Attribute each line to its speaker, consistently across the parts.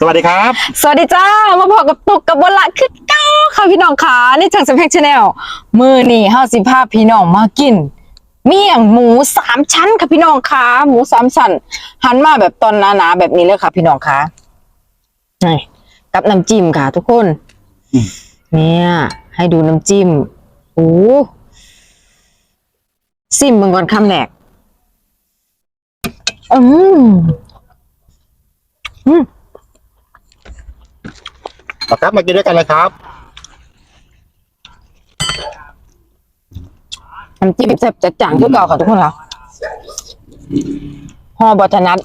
Speaker 1: สวัสดีครับ
Speaker 2: สวัสดีจ้า มาพบกับตุกกับบนละคือเก้าค่ะพี่น้องขาในทางสเปกชาแนลมือนี่ห้าสิบห้าพี่น้องมากิน เมี่ยงหมูสามชั้นค่ะพี่น้องขาหมูสามชั้นหันมาแบบตอนหนาๆแบบนี้เลยค่ะ พี่น้องขานี่กับน้ำจิ้มค่ะ ทุกคน เนี่ย ให้ดูน้ำจิ้มโอ้ซิมมึงก่อนคำแรกอืมอืม
Speaker 1: มาครับมากินด้วยกันเลยครับ
Speaker 2: น้ำจิ้มแซ่บจัดจ้านคือเก่าค่ะทุกคนค่ะห่อบอทนัด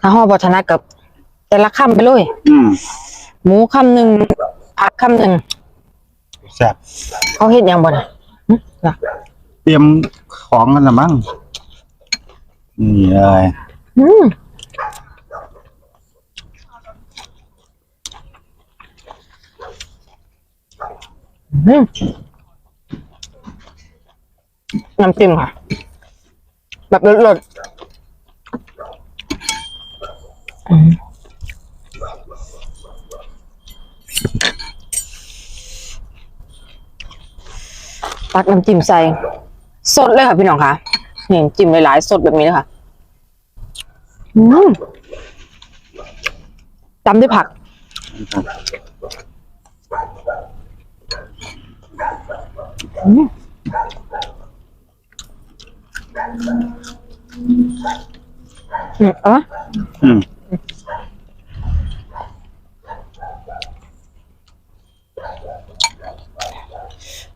Speaker 2: ถ้าห่อบอทนัดกับ แต่ละคำไปเลย
Speaker 1: อืม
Speaker 2: หมูคำหนึ่งผักคำหนึ่ง
Speaker 1: แซ่บ
Speaker 2: เขาเห็ดหยังบ่นะหึน่ะ
Speaker 1: เตรียมของกันละมั้งนี่เลย
Speaker 2: อืม น้ำจิ้มค่ะ แบบรสๆอืมตักน้ำจิ้มใส่ สดเลยค่ะพี่น้องค่ะนี่จิ้มหลายๆสดแบบนี้เลยค่ะอืมตำด้วยผัก อืมอืมเออ
Speaker 1: อืม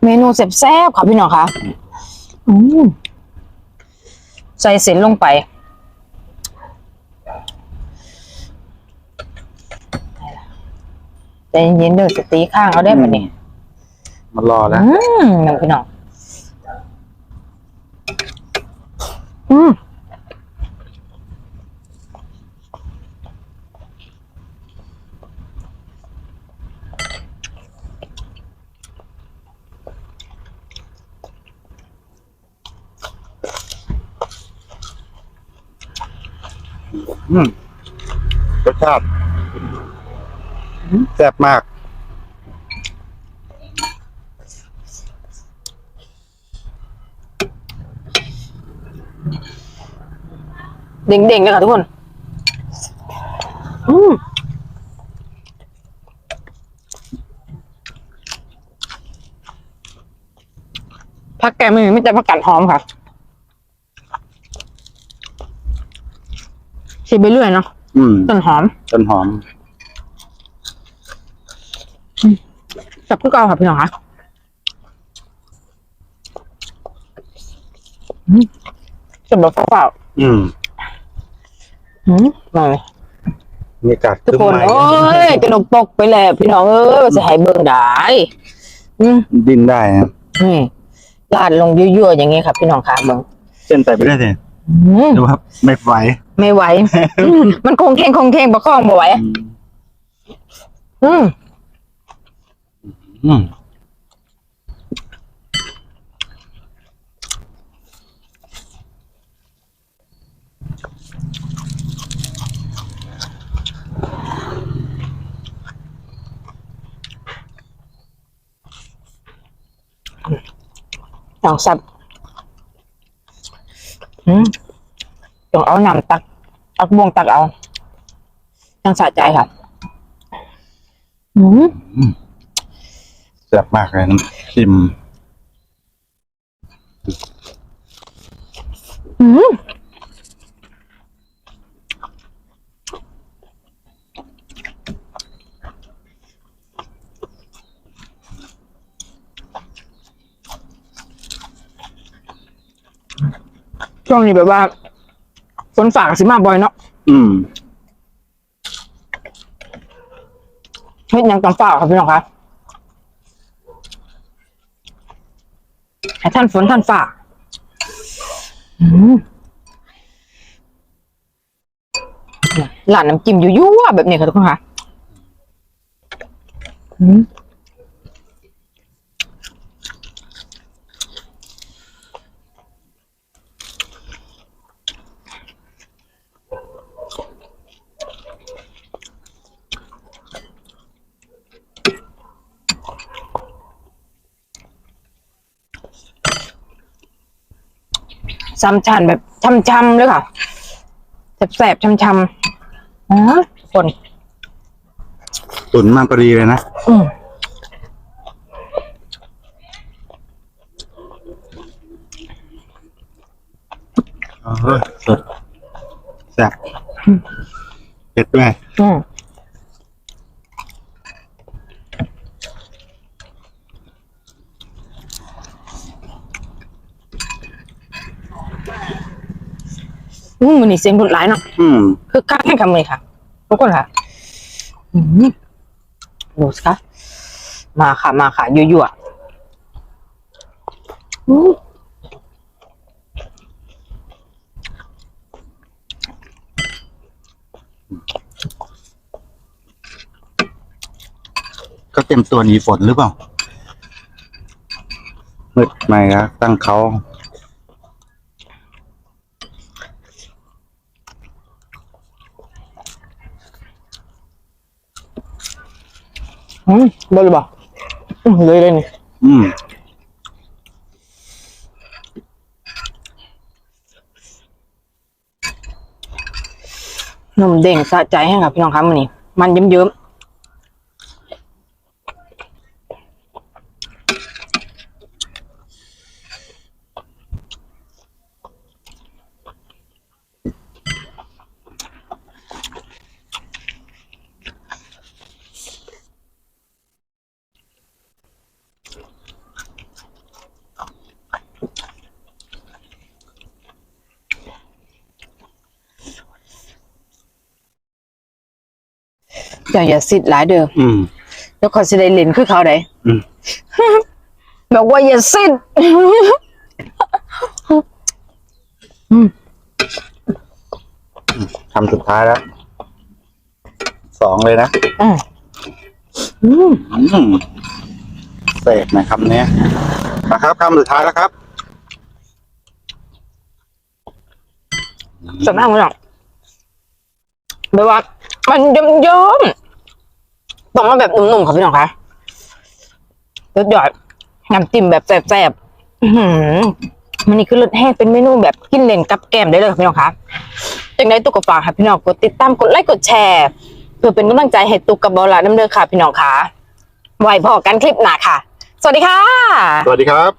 Speaker 2: เมนูแซ่บๆค่ะพี่น้องค่ะอืมใส่เส้นลงไปใจเย็นๆเด้อสตีข้างเอาได้ปะเนี่ย
Speaker 1: มารอแล้ว
Speaker 2: อืมน้องพี่น้องอืม
Speaker 1: อืมรสชาติแซ่บมาก
Speaker 2: เด้งๆเลยค่ะทุกคนอืมผักแกงมือไม่แต่ผักกัดหอมค่ะชิมไปเรื่อยเนาะ
Speaker 1: อืม
Speaker 2: ต้นหอม
Speaker 1: ต้นหอม
Speaker 2: จับคือเก่าค่ะพี่น้องคะอืมจับแบบเปล่า
Speaker 1: อืม
Speaker 2: ๆอืมมาเลย
Speaker 1: มีกาด
Speaker 2: ทุกคน
Speaker 1: ใหม่
Speaker 2: โอ้ยกระดกตกไปแล้วพี่น้องเอ้ยว่าจะให้เบิ่งได้อืม
Speaker 1: ดิ้นได้ครับ
Speaker 2: นี่ลาดลงยั่วๆอย่างเงี้ยครับพี่น้องคะเบิ่ง
Speaker 1: เส้นใส่ไปได้สิ
Speaker 2: อืม
Speaker 1: ดูครับ ไม่ไหว
Speaker 2: ไม่ไหวอืมมันคงเข่งคงเข่งประคองบ่ไหว
Speaker 1: อืม
Speaker 2: อืม
Speaker 1: อืม
Speaker 2: ลองซับอืมต้องเอาน้ำตักตักบวงตักเอายังสะใจค่ะอืม
Speaker 1: แซ่บมากเลยน้ำจิ้ม
Speaker 2: อืม ช่วงนี้แบบว่าฝนฝากสิมาบ่อยเนาะ
Speaker 1: อืม
Speaker 2: เฮ็ดหยังต้องฝากครับพี่น้องคะให้ท่านฝนท่านฝากอืมหลานน้ำจิ้มยั่วๆแบบนี้ค่ะทุกคนค่ะอืม สามชั้นแบบช่ำๆเลยค่ะแสบๆช่ำๆอ๋อคน
Speaker 1: ตุ๋นมาพอดีเลยนะ
Speaker 2: อืม
Speaker 1: เออสดแซ่บเผ็ดด้วย
Speaker 2: อืม อืมมันนี่เสียงดุดหลายเนาะ
Speaker 1: อืม
Speaker 2: คือการแข่งขันเลยค่ะทุกคนค่ะอืมดูสิคะมาค่ะ มาค่ะยั่วๆอืม
Speaker 1: ก็เต็มตัวหนีฝนหรือเปล่ามืดไม่ครับตั้งเขา
Speaker 2: อืมบอลเลยบอกอืมเลยเลยนี่
Speaker 1: อืม
Speaker 2: นมเด้งสะใจให้กับพี่น้องครับมันนี่มันเยิ้มๆ อย่าอย่าสิทธิ์หลายเด้อ
Speaker 1: อืม
Speaker 2: แล้วเขาสิได้เล่นคือเขาได้
Speaker 1: อืม
Speaker 2: บอกว่าอย่าสิทธิ์
Speaker 1: คำสุดท้ายแล้วสองเลยนะ
Speaker 2: อืมอืม
Speaker 1: อืมเสกหนะคำเนี้ยนะครับคำสุดท้ายแล้วครับ
Speaker 2: สำนักมันหรอกแบบว่า มันเยิ้มๆ ต้องมาแบบนุ่มๆค่ะพี่น้องคะรสหยอดน้ำจิ้มแบบแซ่บๆมันนี่คือรสแห้งเป็นเมนูแบบกินเล่นกับแก้มได้เลยค่ะพี่น้องคะจังได้ตุกกบฝากค่ะพี่น้องกดติดตามกดไลค์กดแชร์ เพื่อเป็นกำลังใจให้ตุกกับบอลาน้ำเด้อค่ะ พี่น้องคะไว้พอกันคลิปหน้าค่ะ สวัสดีค่ะ
Speaker 1: สวัสดีครับ